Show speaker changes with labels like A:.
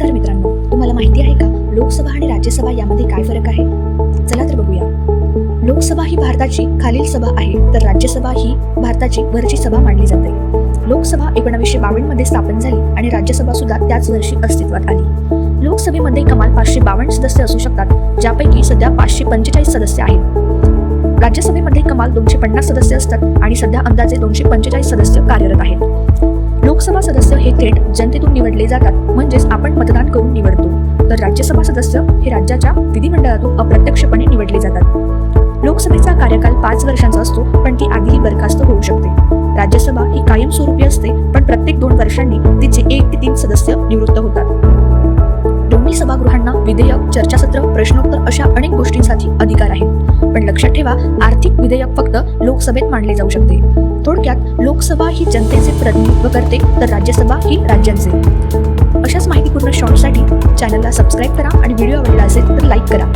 A: नमस्कार मित्रांनो तुम्हाला माहिती आहे का लोकसभा आणि राज्यसभा यामध्ये काय फरक आहे? चला तर बघूया. लोकसभा ही भारताची खालील सभा आहे तर राज्यसभा ही भारताची वरची सभा मानली जाते. लोकसभा एकोणीसशे बावन्नमध्ये स्थापन झाली आणि राज्यसभा सुद्धा त्याच वर्षी अस्तित्वात आली. लोकसभेमध्ये कमाल पाचशे बावन्न सदस्य असू शकतात ज्यापैकी सध्या पाचशे पंचेचाळीस सदस्य आहेत. राज्यसभेमध्ये कमाल दोनशे पन्नास सदस्य असतात आणि सध्या अंदाजे दोनशे पंचेचाळीस सदस्य कार्यरत आहेत. लोकसभा सदस्य हे थेट जनतेतून निवडले जातात म्हणजेच आपण मतदान करून निवडतो. तर राज्यसभा सदस्य हे राज्याच्या विधिमंडळातून अप्रत्यक्षपणे निवडले जातात. लोकसभेचा कार्यकाल पाच वर्षांचा असतो पण ती आधीही बरखास्त होऊ शकते. राज्यसभा ही कायमस्वरूपी असते पण प्रत्येक दोन वर्षांनी तिचे एक ते तीन सदस्य निवृत्त होतात. दोन्ही सभागृहांना विधेयक चर्चासत्र प्रश्नोत्तर अशा अनेक गोष्टींसाठी अधिकार आहेत. पण लक्षात ठेवा आर्थिक विधेयक फक्त लोकसभेत मांडले जाऊ शकते. थोडक्यात लोकसभा ही जनतेचे प्रतिनिधित्व करते तर राज्यसभा ही राज्यांचे. अशाच माहितीपूर्ण शॉर्टसाठी चॅनलला सबस्क्राईब करा आणि व्हिडिओ आवडला असेल तर लाईक करा.